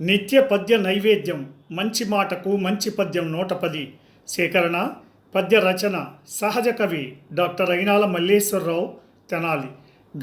నిత్య పద్య నైవేద్యం మంచి మాటకు మంచి పద్యం నూట పది. సేకరణ పద్య రచన సహజ కవి డాక్టర్ అయినాల మల్లేశ్వరరావు తెనాలి.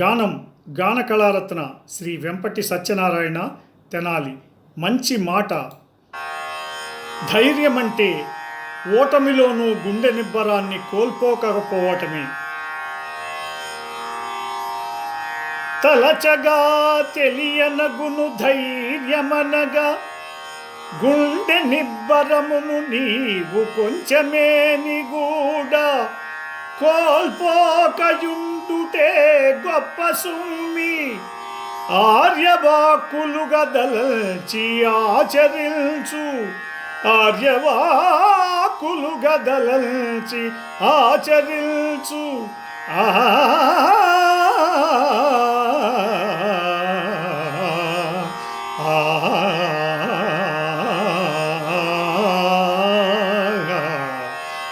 గానం గాన కళారత్న శ్రీ వెంపటి సత్యనారాయణ తెనాలి. మంచి మాట. ధైర్యమంటే ఓటమిలోనూ గుండె నిబ్బరాన్ని కోల్పోకపోవటమే తలచగా తెలియనగును ధైర్యమనగా గుండె నిబ్బరమును నీవు కొంచెమే నిగూడ కోల్పోకయుండుటే గొప్ప సుమ్మి ఆర్యవాక్కులు గదలచి ఆచరించు ఆర్యవాక్కులు గదలచి ఆచరించు.